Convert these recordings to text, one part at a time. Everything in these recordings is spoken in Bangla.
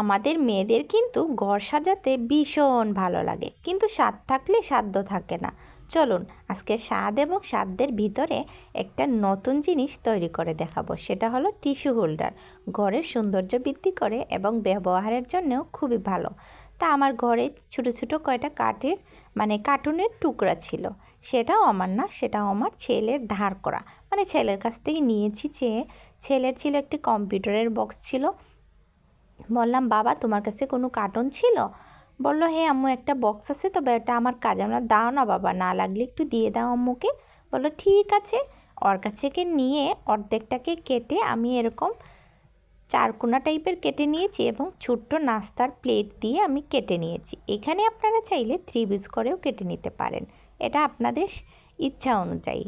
আমাদের মেয়েদের কিন্তু ঘর সাজাতে ভীষণ ভালো লাগে। কিন্তু স্বাদ থাকলে সাধ্য থাকে না। চলুন, আজকে স্বাদ এবং সাধ্যের ভিতরে একটা নতুন জিনিস তৈরি করে দেখাবো। সেটা হলো টিস্যু হোল্ডার। ঘরের সৌন্দর্য বৃদ্ধি করে এবং ব্যবহারের জন্যও খুবই ভালো। তা আমার ঘরে ছোটো ছোটো কয়টা কাঠের মানে কার্টুনের টুকরা ছিল। সেটাও আমার না, সেটাও আমার ছেলের ধার করা। মানে ছেলের কাছ থেকে নিয়েছি যে ছেলের ছিল একটি কম্পিউটারের বক্স ছিল। বললাম, বাবা, তোমার কাছে কোনো কার্টন ছিল? বলল হ্যাঁ আম্মু, একটা বক্স আছে তবে এটা আমার কাজ, আমরা দাও না বাবা, না লাগলে একটু দিয়ে দাও আম্মুকে। বলল, ঠিক আছে। ওর কাছেকে নিয়ে অর্ধেকটাকে কেটে আমি এরকম চারকোনা টাইপের কেটে নিয়েছি এবং ছোট্ট নাস্তার প্লেট দিয়ে আমি কেটে নিয়েছি। এখানে আপনারা চাইলে ত্রিভুজ করেও কেটে নিতে পারেন। এটা আপনাদের ইচ্ছা অনুযায়ী।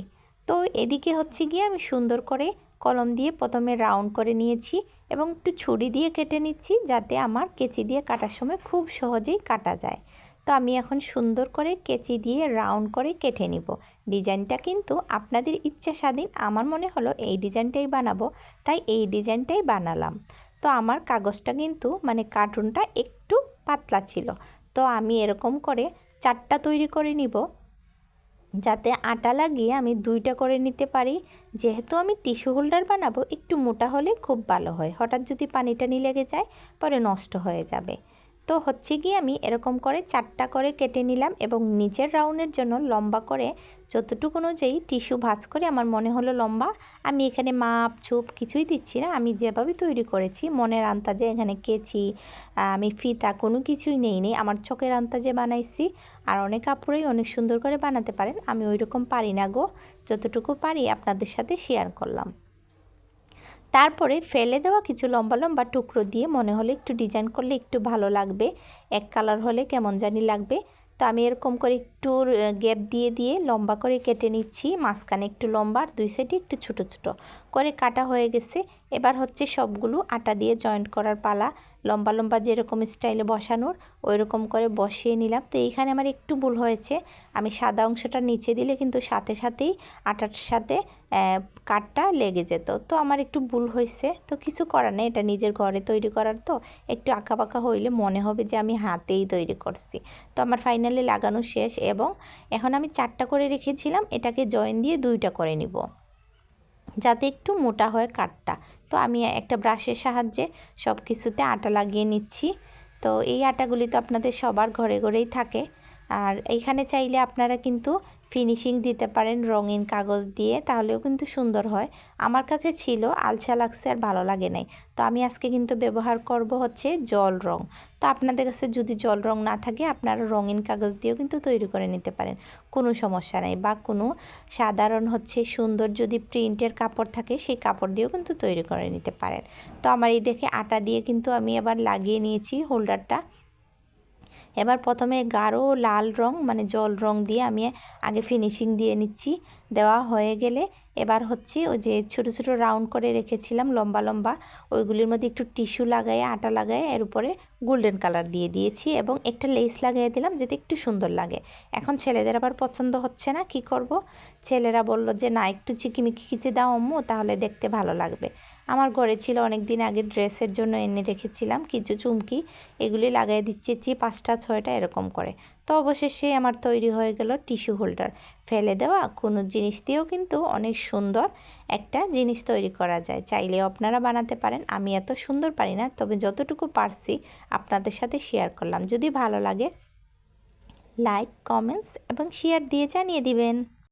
তো এদিকে হচ্ছে গিয়ে আমি সুন্দর করে কলম দিয়ে প্রথমে রাউন্ড করে নিয়েছি এবং একটু ছুরি দিয়ে কেটে নিচ্ছি যাতে আমার কেচি দিয়ে কাটার সময় খুব সহজেই কাটা যায়। তো আমি এখন সুন্দর করে কেচি দিয়ে রাউন্ড করে কেটে নিব। ডিজাইনটা কিন্তু আপনাদের ইচ্ছা স্বাধীন, আমার মনে হলো এই ডিজাইনটাই বানাবো, তাই এই ডিজাইনটাই বানালাম। তো আমার কাগজটা কিন্তু মানে কার্টুনটা একটু পাতলা ছিল, তো আমি এরকম করে চারটা তৈরি করে নিব। যাতে আটা লাগিয়ে আমি দুইটা করে নিতে পারি। যেহেতু আমি টিস্যু হোল্ডার বানাবো, একটু মোটা হলে খুব ভালো হয়। হঠাৎ যদি পানিটা নিয়ে লেগে যায়, পরে নষ্ট হয়ে যাবে। তো হচ্ছে কি আমি এরকম করে চারটা করে কেটে নিলাম এবং নিচের রাউন্ডের জন্য লম্বা করে যতটুকু অনুযায়ী টিস্যু ভাজ করে আমার মনে হলো লম্বা, আমি এখানে মাপ, ছুপ কিছুই দিচ্ছি না। আমি যেভাবে তৈরি করেছি, মনের আন্তাজে এখানে কেচি আমি ফিতা কোনো কিছুই নেই নেই। আমার চোখের আন্তাজে বানাইছি আর অনেক কাপড়েই অনেক সুন্দর করে বানাতে পারেন। আমি ওই রকম পারি না গো। যতটুকু পারি আপনাদের সাথে শেয়ার করলাম। তারপরে ফেলে দেওয়া কিছু লম্বা লম্বা টুকরো দিয়ে মনে হলে একটু ডিজাইন করলে একটু ভালো লাগবে। এক কালার হলে কেমন জানি লাগবে। তো আমি এরকম করে একটু গ্যাপ দিয়ে দিয়ে লম্বা করে কেটে নিচ্ছি। মাঝখানে একটু লম্বা আর দুই সাইডে একটু ছোটো ছোটো করে কাটা হয়ে গেছে। এবার হচ্ছে সবগুলো আটা দিয়ে জয়েন্ট করার পালা। লম্বা লম্বা যেরকম স্টাইলে বসানোর ওই রকম করে বসিয়ে নিলাম। তো এইখানে আমার একটু ভুল হয়েছে। আমি সাদা অংশটা নিচে দিলে কিন্তু সাথে সাথেই আটার সাথে কাঠটা লেগে যেত। তো আমার একটু ভুল হয়েছে। তো কিছু করার নেই। এটা নিজের ঘরে তৈরি করার তো। একটু আঁকা পাকা হইলে মনে হবে যে আমি হাতেই তৈরি করছি। তো আমার ফাইনালি লাগানো শেষ এবং এখন আমি চারটা করে রেখেছিলাম। এটাকে জয়েন দিয়ে দুইটা করে নিব। যাতে একটু মোটা হয় কাঠটা। তো আমি একটা ব্রাশের সাহায্যে সব কিছুতে আটা লাগিয়ে নিচ্ছি। তো এই আটাগুলি তো আপনাদের সবার ঘরে ঘরেই থাকে। আর এইখানে চাইলে আপনারা কিন্তু ফিনিশিং দিতে পারেন রঙিন কাগজ দিয়ে, তাহলেও কিন্তু সুন্দর হয়। আমার কাছে ছিল আলছা লাগছে আর ভালো লাগে নাই। তো আমি আজকে কিন্তু ব্যবহার করব হচ্ছে জল রং। তো আপনাদের কাছে যদি জল রং না থাকে, আপনারা রঙিন কাগজ দিয়েও কিন্তু তৈরি করে নিতে পারেন। কোনো সমস্যা নেই। বা কোনো সাধারণ হচ্ছে সুন্দর যদি প্রিন্টের কাপড় থাকে, সেই কাপড় দিয়েও কিন্তু তৈরি করে নিতে পারেন। তো আমার এই দেখে আটা দিয়ে কিন্তু আমি আবার লাগিয়ে নিয়েছি হোল্ডারটা। এবার প্রথমে গাঢ় লাল রং মানে জল রং দিয়ে আমি আগে ফিনিশিং দিয়ে নিচ্ছি। দেওয়া হয়ে গেলে এবার হচ্ছে ওই যে ছোটো ছোটো রাউন্ড করে রেখেছিলাম, লম্বা লম্বা, ওইগুলির মধ্যে একটু টিস্যু লাগাই আটা লাগাই এর উপরে গোল্ডেন কালার দিয়ে দিয়েছি এবং একটা লেস লাগিয়ে দিলাম যাতে একটু সুন্দর লাগে। এখন ছেলেদের আবার পছন্দ হচ্ছে না, কি করব? ছেলেরা বলল যে, না, একটু চিকিমিকি খিচে দাও আম্মু, তাহলে দেখতে ভালো লাগবে। আমার ঘরে ছিল অনেক দিন আগে ড্রেসের জন্য এনে রেখেছিলাম, কিছু চুমকি, এগুলি লাগাই দিচ্ছি পাঁচটা, ছয়টা এরকম করে। তো অবশেষে আমার তৈরি হয়ে গেল টিস্যু হোল্ডার। ফেলে দেওয়া কোনো জিনিস দিয়েও কিন্তু অনেক সুন্দর একটা জিনিস তৈরি করা যায়। চাইলেও আপনারা বানাতে পারেন, আমি এত সুন্দর পারি না, তবে যতটুকু পারছি আপনাদের সাথে শেয়ার করলাম। যদি ভালো লাগে লাইক কমেন্টস এবং শেয়ার দিয়ে জানিয়ে দিবেন।